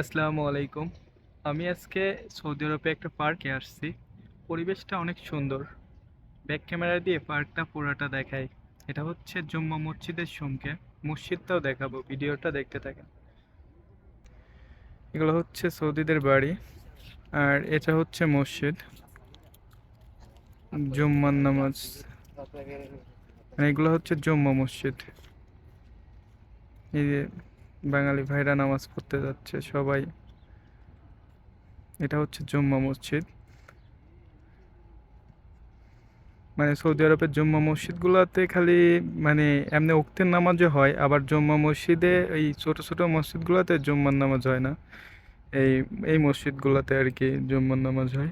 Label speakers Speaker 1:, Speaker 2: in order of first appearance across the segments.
Speaker 1: আসসালামু আলাইকুম। আমি আজকে সৌদি আরবে একটা পার্কে আসছি। পরিবেশটা অনেক সুন্দর। ব্যাক ক্যামেরা দিয়ে পার্কটা পুরোটা দেখাই। এটা হচ্ছে জুম্মা মসজিদের সঙ্গে। মসজিদটাও দেখাবো, ভিডিওটা দেখতে থাকেন। এগুলো হচ্ছে সৌদিদের বাড়ি। আর এটা হচ্ছে মসজিদ। জুম্মার নামাজ। এগুলো হচ্ছে জুম্মা মসজিদ। এই যে বাঙালি ভাইরা নামাজ পড়তে যাচ্ছে, সবাই। এটা হচ্ছে জুম্মা মসজিদ। মানে সৌদি আরবের জুম্মা মসজিদগুলোতে খালি মানে এমনি উক্তের নামাজও হয়, আবার জুম্মা মসজিদে এই ছোট ছোট মসজিদগুলোতে জুম্মার নামাজ হয় না। এই এই মসজিদগুলোতে আর কি জুম্মার নামাজ হয়।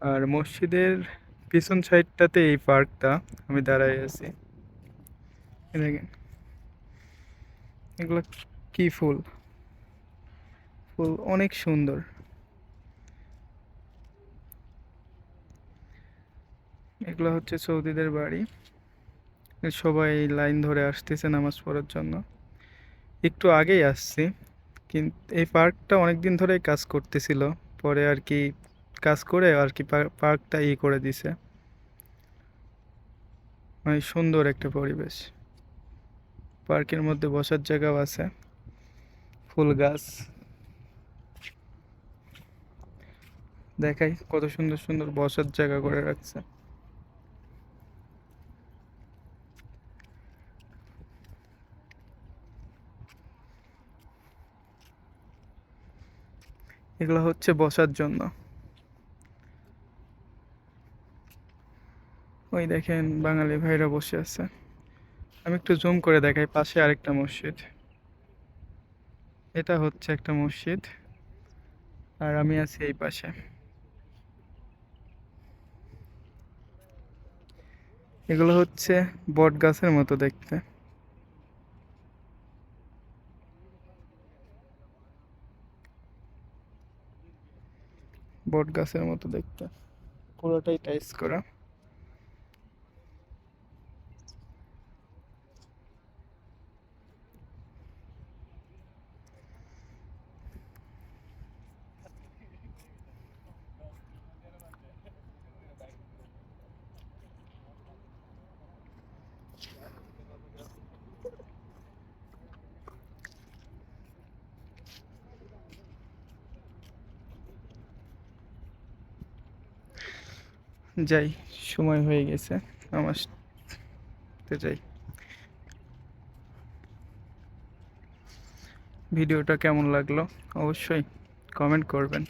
Speaker 1: আর মসজিদের পিছন সাইডটাতে এই পার্কটা, আমি দাঁড়াই আছি। দেখেন। এগুলো কি ফুল? ফুল অনেক সুন্দর। এগুলো হচ্ছে সৌদিদের বাড়ি। সবাই লাইন ধরে আসতেছে নামাজ পড়ার জন্য। একটু আগেই আসছি কিন্তু এই পার্কটা অনেক দিন ধরেই কাজ করতেছিল। পরে আর কি কাজ করে আর কি পার্কটা ই করে দিছে। মানে সুন্দর একটা পরিবেশ। পার্কের মধ্যে বসার জায়গাও আছে। ফুল গাছ। দেখাই কত সুন্দর সুন্দর বসার জায়গা করে রাখছে। এগুলো হচ্ছে বসার জন্য। ওই দেখেন বাঙালি ভাইরা বসে আছে। আমি একটু জুম করে দেখাই, পাশে আরেকটা মসজিদ। এটা হচ্ছে একটা মসজিদ, আর আমি আছি এই পাশে। এগুলো হচ্ছে বট গাছের মতো দেখতে। বট গাছের মতো দেখতে। পুরোটাই টাইস করা। যাই, সময় হয়ে গেছে আমার যাই। ভিডিওটা কেমন লাগল? অবশ্যই কমেন্ট করবেন।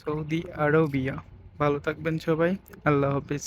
Speaker 1: Saudi Arabia. ভালো থাকবেন সবাই। আল্লাহ হাফিজ।